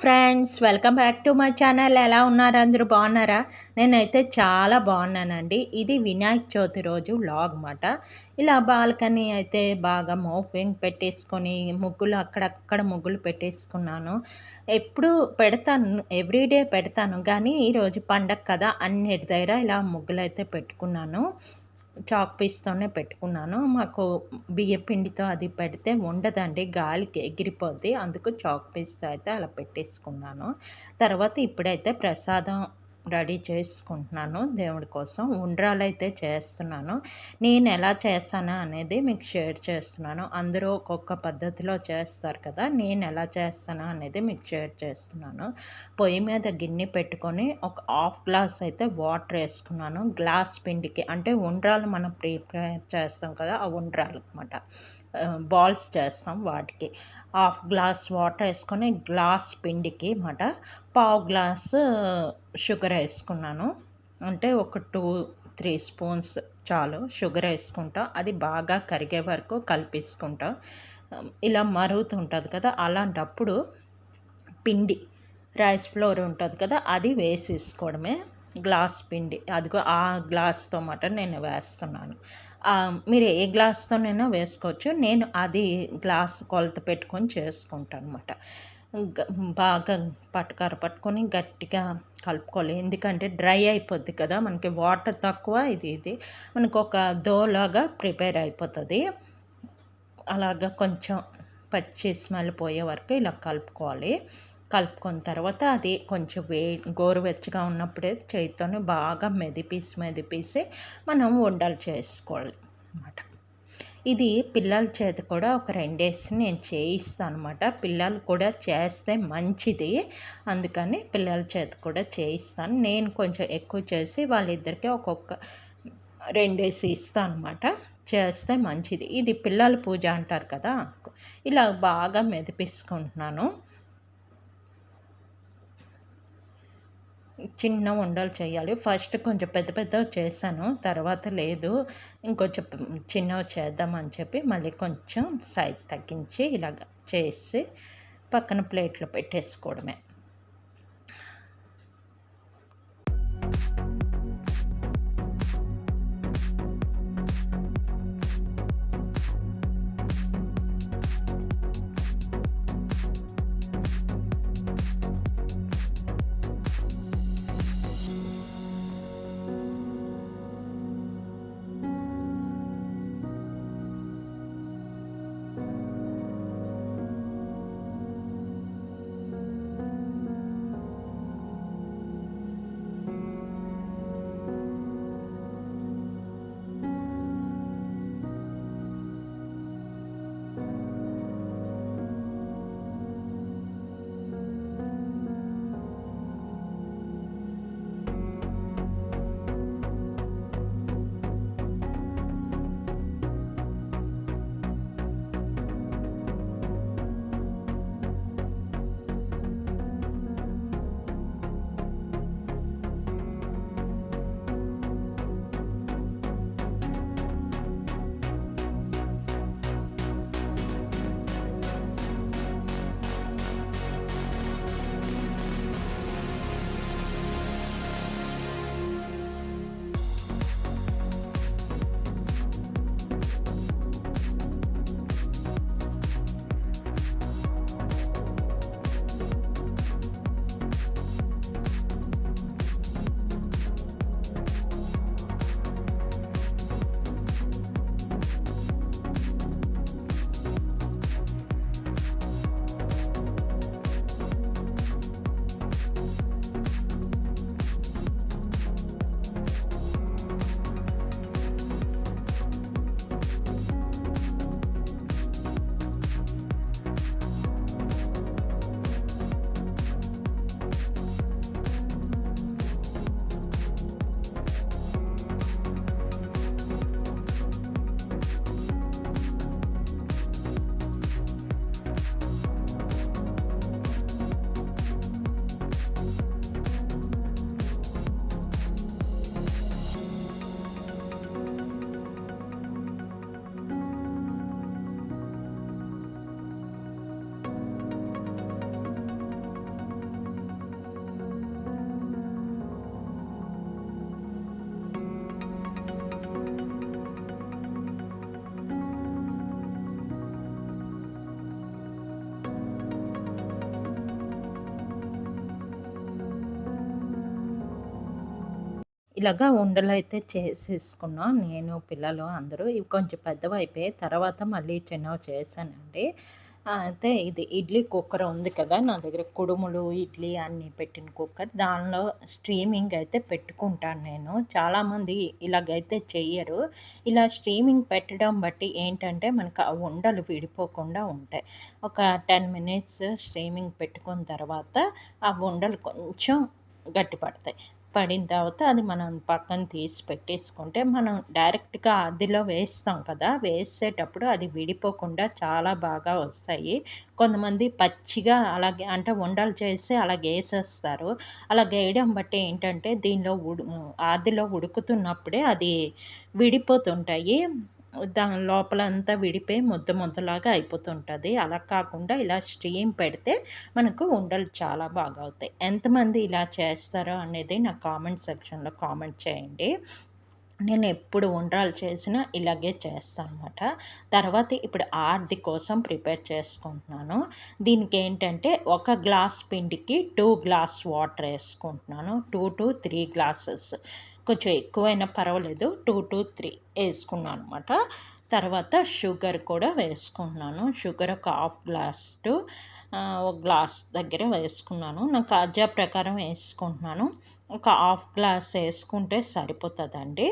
Friends welcome back to my channel. ఎలా ఉన్నారు అందరూ? బాగున్నారా? నేనైతే చాలా బాగున్నానండి. ఇది వినాయక చవితి రోజు లాగ్ మాట ఇలా బాల్కనీ అయితే బాగా మోపింగ్ పెట్టేసుకొని ముగ్గులు అక్కడక్కడ ముగ్గులు పెట్టేసుకున్నాను. ఎప్పుడు పెడతాను ఎవ్రీడే పెడతాను. కానీ ఈరోజు పండగ కదా అన్నిటి దగ్గర ఇలా ముగ్గులు అయితే పెట్టుకున్నాను. చాక్ పీస్తోనే పెట్టుకున్నాను. మాకు బియ్య పిండితో అది పెడితే ఉండదండి గాలికి ఎగిరిపోద్ది. అందుకు చాక్ పీస్తో అయితే అలా పెట్టేసుకున్నాను. తర్వాత ఇప్పుడైతే ప్రసాదం రెడీ చేసుకుంటున్నాను దేవుడి కోసం. ఉండ్రాలు అయితే చేస్తున్నాను. నేను ఎలా చేస్తాను అనేది మీకు షేర్ చేస్తున్నాను. అందరూ ఒక్కొక్క పద్ధతిలో చేస్తారు కదా నేను ఎలా చేస్తాను అనేది మీకు షేర్ చేస్తున్నాను. పొయ్యి మీద గిన్నె పెట్టుకొని ఒక హాఫ్ గ్లాస్ అయితే వాటర్ వేసుకున్నాను. గ్లాస్ పిండికి అంటే ఉండ్రాలు మనం ప్రిపేర్ చేస్తాం కదా ఆ ఉండ్రాలు అనమాట బాల్స్ చేస్తాం వాటికి. హాఫ్ గ్లాస్ వాటర్ వేసుకొని గ్లాస్ పిండికి మాట పావు గ్లాస్ షుగర్ వేసుకున్నాను. అంటే ఒక టూ త్రీ స్పూన్స్ చాలు షుగర్ వేసుకుంటా. అది బాగా కరిగే వరకు కలిపేసుకుంటా. ఇలా మరుగుతుంటుంది కదా అలాంటప్పుడు పిండి రైస్ ఫ్లోర్ ఉంటుంది కదా అది వేసేసుకోవడమే. గ్లాస్ పిండి అదిగో ఆ గ్లాస్తో మాట నేను వేస్తున్నాను. మీరు ఏ గ్లాస్తోనైనా వేసుకోవచ్చు. నేను అది గ్లాస్ కొలత పెట్టుకొని చేసుకుంటాను అనమాట బాగా పట్టుకర పట్టుకొని గట్టిగా కలుపుకోవాలి. ఎందుకంటే డ్రై అయిపోద్ది కదా మనకి వాటర్ తక్కువ ఇది ఇది. మనకు ఒక దోలాగా ప్రిపేర్ అయిపోతుంది. అలాగా కొంచెం పచ్చి స్మెల్ పోయే వరకు ఇలా కలుపుకోవాలి. కలుపుకున్న తర్వాత అది కొంచెం వే గోరువెచ్చగా ఉన్నప్పుడే చేతితోనే బాగా మెదిపేసి మెదిపేసి మనం వండలు చేసుకోవాలి అనమాట ఇది పిల్లల చేత కూడా ఒక రెండేసి నేను చేయిస్తాను అనమాట పిల్లలు కూడా చేస్తే మంచిది. అందుకని పిల్లల చేత కూడా చేయిస్తాను. నేను కొంచెం ఎక్కువ చేసి వాళ్ళిద్దరికీ ఒక్కొక్క రెండేసి ఇస్తాను అనమాట చేస్తే మంచిది. ఇది పిల్లల పూజ అంటారు కదా? ఇలా బాగా మెదిపిసుకుంటున్నాను. చిన్న ఉండలు చేయాలి. ఫస్ట్ కొంచెం పెద్ద పెద్దవి చేశాను తర్వాత లేదు ఇంకొంచెం చిన్నవి చేద్దామని చెప్పి మళ్ళీ కొంచెం సైజ్ తగ్గించి ఇలాగ చేసి పక్కన ప్లేట్లో పెట్టేసుకోవడమే. ఇలాగా ఉండలు అయితే చేసేసుకున్నాం. నేను పిల్లలు అందరూ. ఇవి కొంచెం పెద్దవైపోయి తర్వాత మళ్ళీ చిన్నవి చేశానండి. అయితే ఇది ఇడ్లీ కుక్కర్ ఉంది కదా నా దగ్గర కుడుములు ఇడ్లీ అన్నీ పెట్టిన కుక్కర్. దానిలో స్ట్రీమింగ్ అయితే పెట్టుకుంటాను నేను. చాలామంది ఇలాగైతే చెయ్యరు. ఇలా స్ట్రీమింగ్ పెట్టడం బట్టి ఏంటంటే మనకు ఆ ఉండలు విడిపోకుండా ఉంటాయి. ఒక టెన్ మినిట్స్ స్ట్రీమింగ్ పెట్టుకున్న తర్వాత ఆ ఉండలు కొంచెం గట్టిపడతాయి. పడిన తర్వాత అది మనం పక్కన తీసి పెట్టేసుకుంటే మనం డైరెక్ట్గా అదిలో వేస్తాం కదా వేసేటప్పుడు అది విడిపోకుండా చాలా బాగా వస్తాయి. కొంతమంది పచ్చిగా అలాగే అంటే ఉండలు చేసి అలా వేసేస్తారు అలా వేయడం బట్టి ఏంటంటే దీనిలో ఉడు ఆదిలో ఉడుకుతున్నప్పుడే అది విడిపోతుంటాయి. దాని లోపలంతా విడిపోయి ముద్ద ముద్దలాగా అయిపోతుంటుంది. అలా కాకుండా ఇలా స్టీమ్ పెడితే మనకు ఉండలు చాలా బాగా అవుతాయి. ఎంతమంది ఇలా చేస్తారో అనేది నా కామెంట్ సెక్షన్లో కామెంట్ చేయండి. నేను ఎప్పుడు ఉండ్రాలు చేసినా ఇలాగే చేస్తాను అనమాట తర్వాత ఇప్పుడు ఆర్ది కోసం ప్రిపేర్ చేసుకుంటున్నాను. దీనికి ఏంటంటే ఒక గ్లాస్ పిండికి టూ గ్లాస్ వాటర్ వేసుకుంటున్నాను. Two to three glasses. కొంచెం ఎక్కువైనా పర్వాలేదు. టూ టు త్రీ వేసుకున్నాను అనమాట తర్వాత షుగర్ కూడా వేసుకున్నాను. షుగర్ ఒక హాఫ్ గ్లాస్ టు ఒక గ్లాస్ దగ్గర వేసుకున్నాను. నాకు కాజా ప్రకారం వేసుకుంటున్నాను. ఒక హాఫ్ గ్లాస్ వేసుకుంటే సరిపోతుందండి.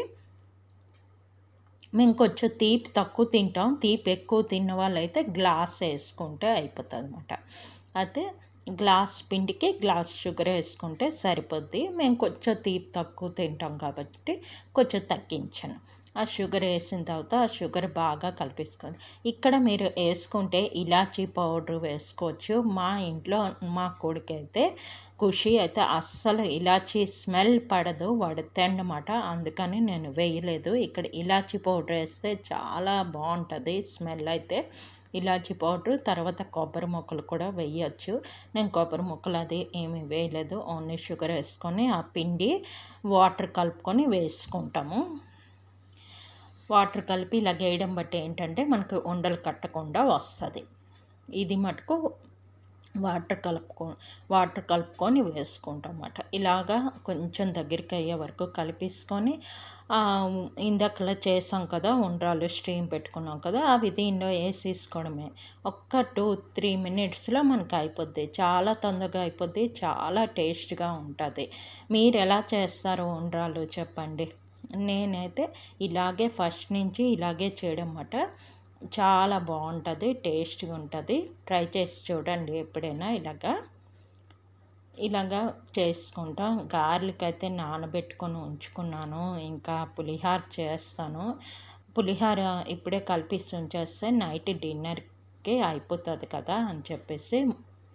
మేము కొంచెం తీపి తక్కువ తింటాం. తీపి ఎక్కువ తిన్న వాళ్ళైతే గ్లాస్ వేసుకుంటే అయిపోతుంది అనమాట అయితే గ్లాస్ పిండికి గ్లాస్ షుగర్ వేసుకుంటే సరిపోద్ది. మేము కొంచెం తీపి తక్కువ తింటాం కాబట్టి కొంచెం తగ్గించాను. ఆ షుగర్ వేసిన తర్వాత ఆ షుగర్ బాగా కలిపేసుకోండి ఇక్కడ మీరు వేసుకుంటే ఇలాచీ పౌడర్ వేసుకోవచ్చు. మా ఇంట్లో మా కొడుకు అయితే ఖుషి అయితే అస్సలు ఇలాచీ స్మెల్ పడదు పడితే అన్నమాట. అందుకని నేను వేయలేదు. ఇక్కడ ఇలాచీ పౌడర్ వేస్తే చాలా బాగుంటుంది స్మెల్ అయితే. ఇలాచి పౌడర్ తర్వాత కొబ్బరి ముక్కలు కూడా వేయచ్చు. నేను కొబ్బరి ముక్కలు అది ఏమి వేయలేదు. ఓన్లీ షుగర్ వేసుకొని ఆ పిండి వాటర్ కలుపుకొని వేసుకుంటాము. వాటర్ కలిపి ఇలా వేయడం బట్టి ఏంటంటే మనకు ఉండలు కట్టకుండా వస్తుంది. ఇది మటుకు వాటర్ కలుపుకో వాటర్ కలుపుకొని వేసుకుంటాం అన్నమాట ఇలాగా కొంచెం దగ్గరికి అయ్యే వరకు కలిపేసుకొని ఇందాకలా చేసాం కదా ఉండ్రాలు స్టీమ్ పెట్టుకున్నాం కదా అవి దీనిలో వేసేసుకోవడమే. ఒక్క టూ త్రీ మినిట్స్లో మనకు అయిపోద్ది. చాలా తొందరగా అయిపోద్ది చాలా టేస్ట్గా ఉంటుంది. మీరు ఎలా చేస్తారు ఉండ్రాలు చెప్పండి. నేనైతే ఇలాగే ఫస్ట్ నుంచి ఇలాగే చేయడం అన్నమాట చాలా బాగుంటుంది టేస్ట్గా ఉంటుంది. ట్రై చేసి చూడండి ఎప్పుడైనా ఇలాగా. ఇలాగా చేసుకుంటాం. గార్లిక్ అయితే నానబెట్టుకొని ఉంచుకున్నాను. ఇంకా పులిహార చేస్తాను. పులిహార ఇప్పుడే కలిపిస్తు ఉంచేస్తే నైట్ డిన్నర్కి అయిపోతుంది కదా అని చెప్పేసి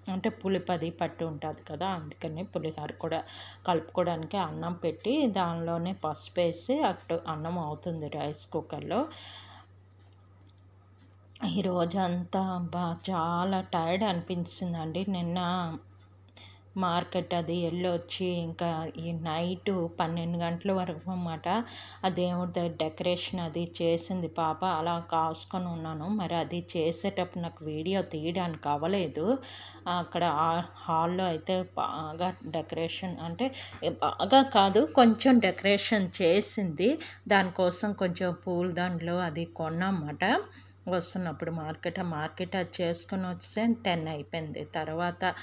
అంటే పులిపది పట్టి ఉంటుంది కదా అందుకని పులిహార కూడా కలుపుకోవడానికి అన్నం పెట్టి దానిలోనే పసుపు వేసి అటు అన్నం అవుతుంది రైస్ కుక్కర్లో. ఈ రోజంతా బా చాలా టైర్డ్ అనిపించిందండి. నిన్న మార్కెట్ అది వెళ్ళొచ్చి ఇంకా ఈ నైటు పన్నెండు గంటల వరకు అన్నమాట ఆ దేవుడి డెకరేషన్ అది చేసింది. పాప అలా కాసుకొని ఉన్నాను. మరి అది చేసేటప్పుడు నాకు వీడియో తీయడానికి అవ్వలేదు. అక్కడ హాల్లో అయితే బాగా డెకరేషన్ అంటే బాగా కాదు కొంచెం డెకరేషన్ చేసింది. దానికోసం కొంచెం పూలదండలు అది కొన్నమాట వస్తున్నప్పుడు మార్కెట్ మార్కెట్ అది చేసుకుని వస్తే టెన్ అయిపోయింది. తర్వాత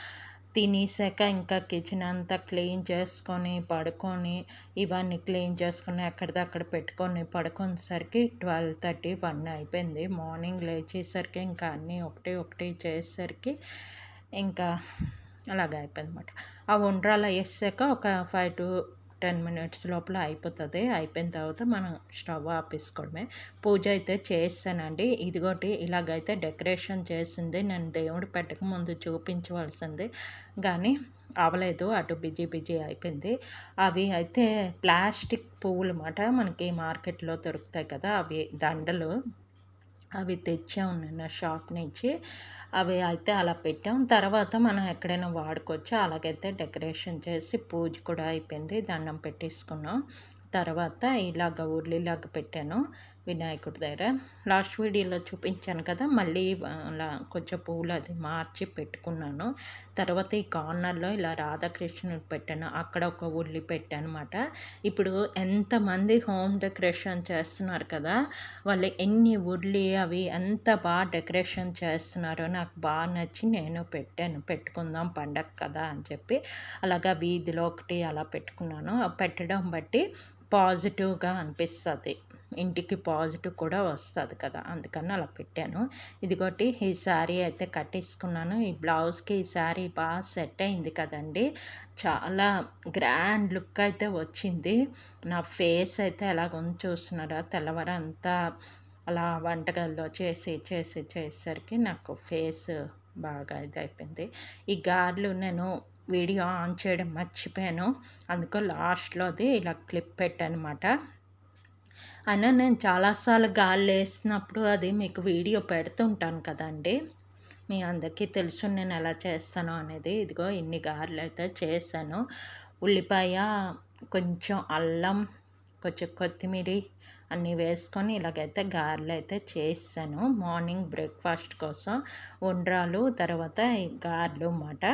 తినేసాక ఇంకా కిచెన్ అంతా క్లీన్ చేసుకొని పడుకొని ఇవన్నీ క్లీన్ చేసుకొని ఎక్కడిదక్కడ పెట్టుకొని పడుకునేసరికి ట్వెల్వ్ థర్టీ వన్ అయిపోయింది. మార్నింగ్ లేచేసరికి ఇంకా అన్నీ ఒకటి ఒకటి చేసేసరికి ఇంకా అలాగ అయిపోయింది అనమాట ఆ ఉండ్రాలు వేసాక ఒక ఫైవ్ టు టెన్ మినిట్స్ లోపల అయిపోతుంది. అయిపోయిన తర్వాత మనం స్టవ్ ఆపేసుకోవడమే. పూజ అయితే చేస్తానండి ఇదిగోటి ఇలాగైతే డెకరేషన్ చేసింది. నేను దేవుడు పెట్టక ముందు చూపించవలసింది. కానీ అవలేదు. అటు బిజీ బిజీ అయిపోయింది. అవి అయితే ప్లాస్టిక్ పువ్వులు అన్నమాట మనకి మార్కెట్లో దొరుకుతాయి కదా అవి దండలు. అవి తెచ్చాము నిన్న షాప్ నుంచి. అవి అయితే అలా పెట్టాం. తర్వాత మనం ఎక్కడైనా వాడుకోవచ్చు. అలాగైతే డెకరేషన్ చేసి పూజ కూడా అయిపోయింది. దండం పెట్టేసుకున్నాం. తర్వాత ఇలాగ ఉర్లీలాగా పెట్టాను. వినాయకుడి దగ్గర. లాస్ట్ వీడియోలో చూపించాను కదా మళ్ళీ అలా కొంచెం పూలు అది మార్చి పెట్టుకున్నాను. తర్వాత ఈ కార్నర్లో ఇలా రాధాకృష్ణుడు పెట్టాను. అక్కడ ఒక ఉల్లి పెట్టాను అనమాట ఇప్పుడు ఎంతమంది హోమ్ డెకరేషన్ చేస్తున్నారు కదా వాళ్ళు ఎన్ని ఉల్లి అవి ఎంత బాగా డెకరేషన్ చేస్తున్నారో నాకు బాగా నచ్చి నేను పెట్టాను. పెట్టుకుందాం పండగ కదా అని చెప్పి అలాగా వీధిలో ఒకటి అలా పెట్టుకున్నాను. పెట్టడం బట్టి పాజిటివ్గా అనిపిస్తుంది. ఇంటికి పాజిటివ్ కూడా వస్తుంది కదా అందుకని అలా పెట్టాను. ఇదిగోటి ఈ శారీ అయితే కట్టేసుకున్నాను. ఈ బ్లౌజ్కి ఈ శారీ బాగా సెట్ అయింది కదండి. చాలా గ్రాండ్ లుక్ అయితే వచ్చింది. నా ఫేస్ అయితే ఎలాగ చూస్తున్నారా? తెల్లవారంతా అలా వంటగదిలో చేసి చేసి చేసేసరికి నాకు ఫేస్ బాగా ఇది అయిపోయింది ఈ గార్లు నేను వీడియో ఆన్ చేయడం మర్చిపోయాను. అందుకు లాస్ట్లో అది ఇలా క్లిప్ పెట్టానమాట. అయినా నేను చాలాసార్లు గాలి వేసినప్పుడు అది మీకు వీడియో పెడుతుంటాను కదండి. మీ అందరికీ తెలుసు నేను ఎలా చేస్తాను అనేది. ఇదిగో ఇన్ని గారెలు అయితే చేశాను. ఉల్లిపాయ కొంచెం అల్లం కొంచెం కొత్తిమీర అన్నీ వేసుకొని ఇలాగైతే గారెలు అయితే చేసాను మార్నింగ్ బ్రేక్ఫాస్ట్ కోసం ఉండ్రాలు తర్వాత గారెలు అన్నమాట.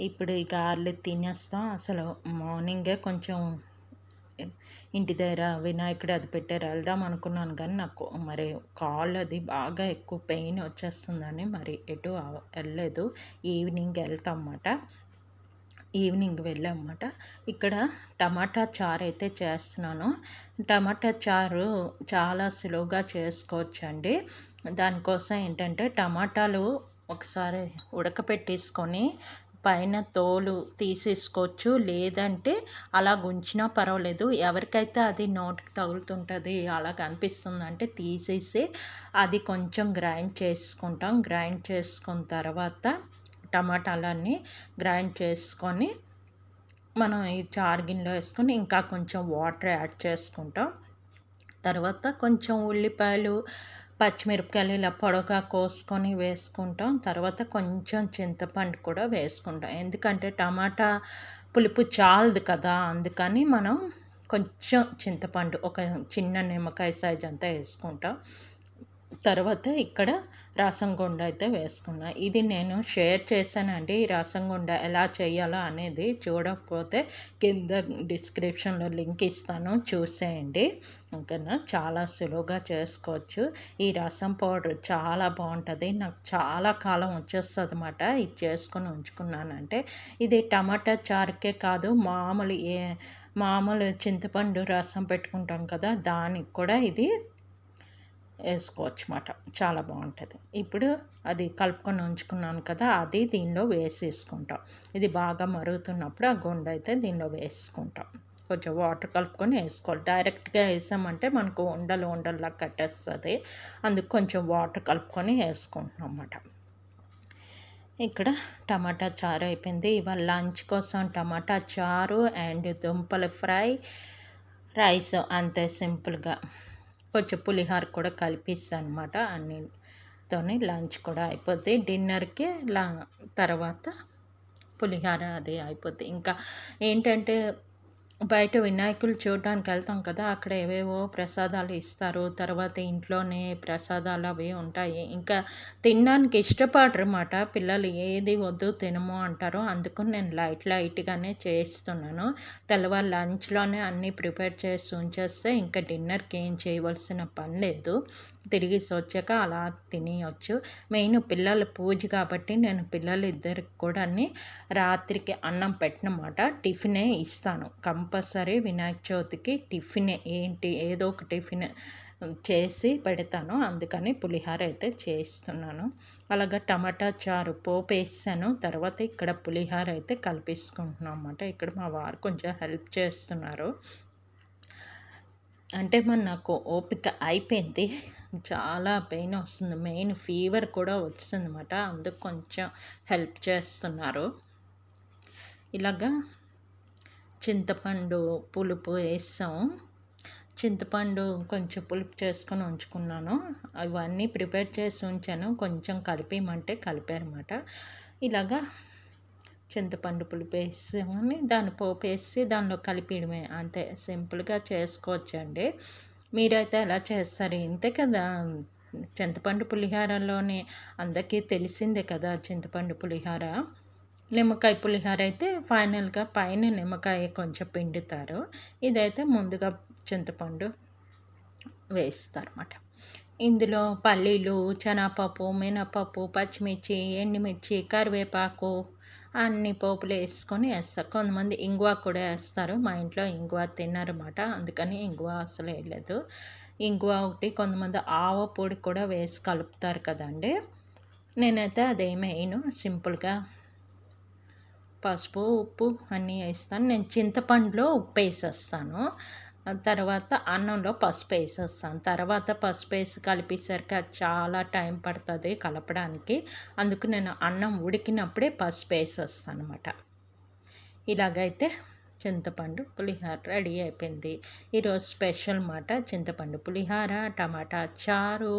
ఇప్పుడు ఈ గారెలు తినేస్తాం. అసలు మార్నింగే కొంచెం ఇంటి దగ్గర వినాయకుడు అది పెట్టారు వెళ్దాం అనుకున్నాను కానీ నాకు మరి కాళ్ళు అది బాగా ఎక్కువ పెయిన్ వచ్చేస్తుందని మరి ఎటు వెళ్ళలేదు. ఈవినింగ్ వెళ్తాం అన్నమాట ఈవినింగ్ వెళ్ళామన్నమాట. ఇక్కడ టమాటా చారు అయితే చేస్తున్నాను. టమాటా చారు చాలా సులువుగా చేసుకోవచ్చండి. దానికోసం ఏంటంటే టమాటాలు ఒకసారి ఉడకపెట్టేసుకొని పైన తోలు తీసేసుకోవచ్చు. లేదంటే అలా ఉంచినా పర్వాలేదు. ఎవరికైతే అది నోటికి తగులుతుంటుంది అలా కనిపిస్తుంది అంటే తీసేసి అది కొంచెం గ్రైండ్ చేసుకుంటాం. గ్రైండ్ చేసుకున్న తర్వాత టమాటాలన్నీ గ్రైండ్ చేసుకొని మనం ఈ చారు గిన్నెలో వేసుకొని ఇంకా కొంచెం వాటర్ యాడ్ చేసుకుంటాం. తర్వాత కొంచెం ఉల్లిపాయలు పచ్చిమిరపకాయలు ఇలా పొడవుగా కోసుకొని వేసుకుంటాం. తర్వాత కొంచెం చింతపండు కూడా వేసుకుంటాం. ఎందుకంటే టమాటా పులుపు చాలదు కదా అందుకని మనం కొంచెం చింతపండు ఒక చిన్న నిమ్మకాయ సైజ్ అంతా వేసుకుంటాం. తర్వాత ఇక్కడ రసం గుండ అయితే వేసుకున్నా. ఇది నేను షేర్ చేశానండి. ఈ రసం గుండ ఎలా చేయాలో అనేది చూడకపోతే కింద డిస్క్రిప్షన్లో లింక్ ఇస్తాను. చూసేయండి. ఓకేనా? చాలా సులువుగా చేసుకోవచ్చు. ఈ రసం పౌడర్ చాలా బాగుంటుంది. నాకు చాలా కాలం వచ్చేస్తుంది అనమాట ఇది చేసుకొని ఉంచుకున్నానంటే. ఇది టమాటా చారుకే కాదు. మామూలు ఏ మామూలు చింతపండు రసం పెట్టుకుంటాం కదా దానికి కూడా ఇది వేసుకోవచ్చు అన్నమాట. చాలా బాగుంటుంది. ఇప్పుడు అది కలుపుకొని ఉంచుకున్నాను కదా అది దీనిలో వేసేసుకుంటాం. ఇది బాగా మరుగుతున్నప్పుడు ఆ గుండె అయితే దీనిలో వేసుకుంటాం. కొంచెం వాటర్ కలుపుకొని వేసుకోవాలి. డైరెక్ట్గా వేసామంటే మనకు ఉండలు ఉండల్లా కట్టేస్తుంది. అందుకు కొంచెం వాటర్ కలుపుకొని వేసుకుంటున్నాం అన్నమాట. ఇక్కడ టమాటా చారు అయిపోయింది. ఇవాళ లంచ్ కోసం టమాటా చారు అండ్ దుంపల ఫ్రై రైస్ అంతే సింపుల్గా. కొంచెం పులిహోర కూడా కలిపిస్తాను అనమాట అన్నితోని లంచ్ కూడా అయిపోతే డిన్నర్కి లా తర్వాత పులిహోర అది అయిపోతే ఇంకా ఏంటంటే బయట వినాయకులు చూడడానికి వెళ్తాం కదా అక్కడ ఏవేవో ప్రసాదాలు ఇస్తారు. తర్వాత ఇంట్లోనే ప్రసాదాలు అవి ఉంటాయి. ఇంకా తినడానికి ఇష్టపడరు అన్నమాట పిల్లలు ఏది వద్దు తినము అంటారో. అందుకు నేను లైట్ లైట్గానే చేస్తున్నాను తెల్లవారు లంచ్లోనే అన్నీ ప్రిపేర్ చేసి ఉంచేస్తే ఇంకా డిన్నర్కి ఏం చేయవలసిన పని లేదు. తిరిగి వచ్చాక అలా తినేయచ్చు. మెయిన్ పిల్లల పూజ కాబట్టి నేను పిల్లలు ఇద్దరికి కూడా రాత్రికి అన్నం పెట్టినమాట. టిఫినే ఇస్తాను. కంపల్సరీ వినాయక చవితికి టిఫినే ఏంటి ఏదో ఒక టిఫిన్ చేసి పెడతాను. అందుకని పులిహోర అయితే చేస్తున్నాను అలాగా టమాటా చారు పోపు వేసాను తర్వాత ఇక్కడ పులిహోర అయితే కలిపిసుకుంటున్నాం అన్నమాట. ఇక్కడ మా వారు కొంచెం హెల్ప్ చేస్తున్నారు. అంటే మన నాకు ఓపిక అయిపోయింది. చాలా పెయిన్ వస్తుంది. మెయిన్ ఫీవర్ కూడా వచ్చింది అనమాట అందుకు కొంచెం హెల్ప్ చేస్తున్నారు. ఇలాగా చింతపండు పులుపు వేస్తాం చింతపండు కొంచెం పులుపు చేసుకొని ఉంచుకున్నాను. అవన్నీ ప్రిపేర్ చేసి ఉంచాను. కొంచెం కలిపేయమంటే కలిపారన్నమాట. ఇలాగా చింతపండు పులుపు వేసుకొని దాన్ని పోపు వేసి దానిలో కలిపియడమే. అంతే. సింపుల్గా చేసుకోవచ్చండి. మీరైతే ఎలా చేస్తారు. ఇంతే కదా. చింతపండు పులిహారలోనే అందరికీ తెలిసిందే కదా చింతపండు పులిహార. నిమ్మకాయ పులిహార అయితే ఫైనల్గా పైన నిమ్మకాయ కొంచెం పిండుతారు. ఇదైతే ముందుగా చింతపండు వేస్తారు అన్నమాట ఇందులో పల్లీలు శనగపప్పు మినపప్పు పచ్చిమిర్చి ఎండుమిర్చి కరివేపాకు అన్ని పోపులు వేసుకొని వేస్తారు. కొంతమంది ఇంగువ కూడా వేస్తారు. మా ఇంట్లో ఇంగువ తిన్నారన్నమాట అందుకని ఇంగువ అసలు వేయలేదు. ఇంగువ ఒకటి కొంతమంది ఆవ పొడి కూడా వేసి కలుపుతారు కదండి. నేనైతే అదేమి వేయను. సింపుల్గా పసుపు ఉప్పు అన్నీ వేస్తాను. నేను చింతపండులో ఉప్పు వేసేస్తాను. తర్వాత అన్నంలో పసుపు వేసేస్తాను. తర్వాత పసుపు వేసి కలిపేసరికి అది చాలా టైం పడుతుంది కలపడానికి. అందుకు నేను అన్నం ఉడికినప్పుడే పసుపు వేసేస్తాను అనమాట ఇలాగైతే చింతపండు పులిహార రెడీ అయిపోయింది. ఈరోజు స్పెషల్ మాట చింతపండు పులిహార టమాటా చారు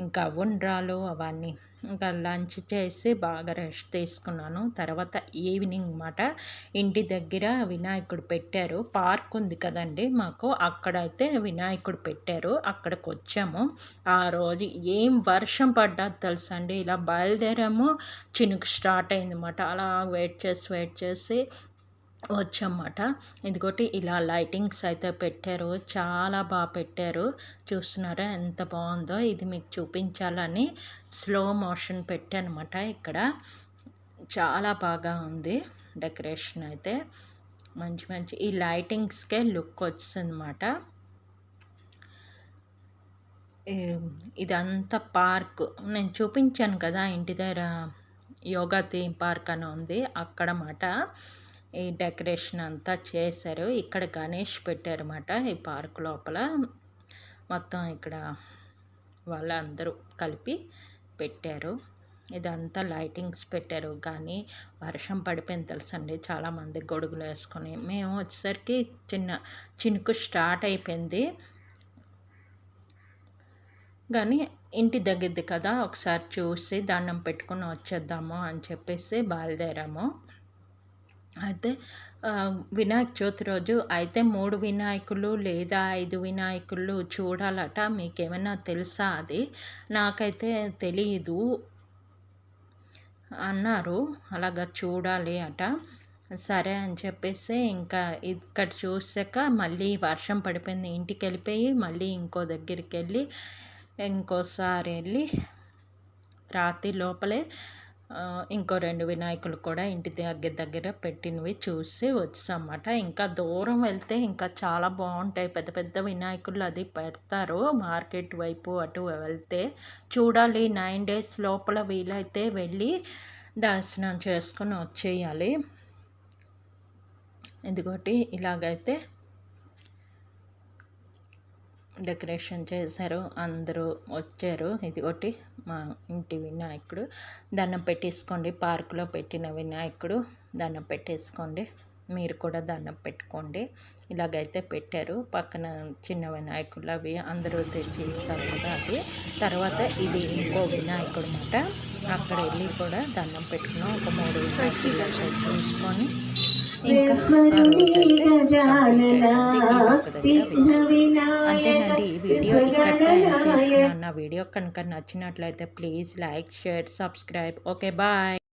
ఇంకా ఉండ్రాలు అవన్నీ. ఇంకా లంచ్ చేసి బాగా రెస్ట్ తీసుకున్నాను. తర్వాత ఈవినింగ్ మాట ఇంటి దగ్గర వినాయకుడు పెట్టారు. పార్క్ ఉంది కదండి మాకు. అక్కడైతే వినాయకుడు పెట్టారు. అక్కడికి వచ్చాము. ఆ రోజు ఏం వర్షం పడ్డా తెలుసండి? ఇలా బయలుదేరాము. చినుకు స్టార్ట్ అయింది అయిందన్నమాట అలా వెయిట్ చేసి వెయిట్ చేసి వచ్చన్నమాట. ఇదిగోటి ఇలా లైటింగ్స్ అయితే పెట్టారు. చాలా బాగా పెట్టారు. చూస్తున్నారా ఎంత బాగుందో. ఇది మీకు చూపించాలని స్లో మోషన్ పెట్టానమాట ఇక్కడ. చాలా బాగా ఉంది డెకరేషన్ అయితే. మంచి మంచి ఈ లైటింగ్స్కే లుక్ వచ్చిందన్నమాట. ఇదంతా పార్క్. నేను చూపించాను కదా ఇంటి దగ్గర యోగా థీమ్ పార్క్ అని ఉంది. అక్కడ మాట ఈ డెకరేషన్ అంతా చేశారు. ఇక్కడ గణేష్ పెట్టారన్నమాట ఈ పార్క్ లోపల. మొత్తం ఇక్కడ వాళ్ళందరూ కలిపి పెట్టారు. ఇదంతా లైటింగ్స్ పెట్టారు. కానీ వర్షం పడిపోయింది తెలుసండి. చాలామంది గొడుగులు వేసుకొని. మేము వచ్చేసరికి చిన్న చినుకు స్టార్ట్ అయిపోయింది. కానీ ఇంటి దగ్గరది కదా. ఒకసారి చూసి దండం పెట్టుకుని వచ్చేద్దాము అని చెప్పేసి బయలుదేరాము. అయితే వినాయక చవితి రోజు అయితే మూడు వినాయకులు లేదా ఐదు వినాయకులు చూడాలట. మీకేమైనా తెలుసా అది? నాకైతే తెలియదు అన్నారు. అలాగా చూడాలి అట. సరే అని చెప్పేసి ఇంకా ఇక్కడ చూసాక మళ్ళీ వర్షం పడిపోయింది. ఇంటికి వెళ్ళిపోయి మళ్ళీ ఇంకో దగ్గరికి వెళ్ళి ఇంకోసారి వెళ్ళి రాత్రి లోపలే ఇంకో రెండు వినాయకులు కూడా ఇంటి దగ్గర దగ్గర పెట్టినవి చూసి వచ్చామన్నమాట ఇంకా దూరం వెళ్తే ఇంకా చాలా బాగుంటాయి. పెద్ద పెద్ద వినాయకులు అది పెడతారు. మార్కెట్ వైపు అటు వెళ్తే చూడాలి. నైన్ డేస్ లోపల వీలైతే వెళ్ళి దర్శనం చేసుకొని వచ్చేయాలి. ఎందుకోటి ఇలాగైతే డెకరేషన్ చేశారు. అందరూ వచ్చారు. ఇది ఒకటి మా ఇంటి వినాయకుడు. దండం పెట్టేసుకోండి. పార్కులో పెట్టిన వినాయకుడు దండం పెట్టేసుకోండి. మీరు కూడా దండం పెట్టుకోండి. ఇలాగైతే పెట్టారు. పక్కన చిన్న వినాయకులు అవి అందరూ తెచ్చి ఇస్తారు కదా అది. తర్వాత ఇది ఇంకో వినాయకుడు అనమాట అక్కడ వెళ్ళి కూడా దండం పెట్టుకున్నాం. ఒక మూడు వినాయకులు చూసుకొని అంతేనండి ఈ వీడియో ఇక్కడ చేస్తున్నాను. నా వీడియో కనుక నచ్చినట్లయితే please like share subscribe. Okay bye.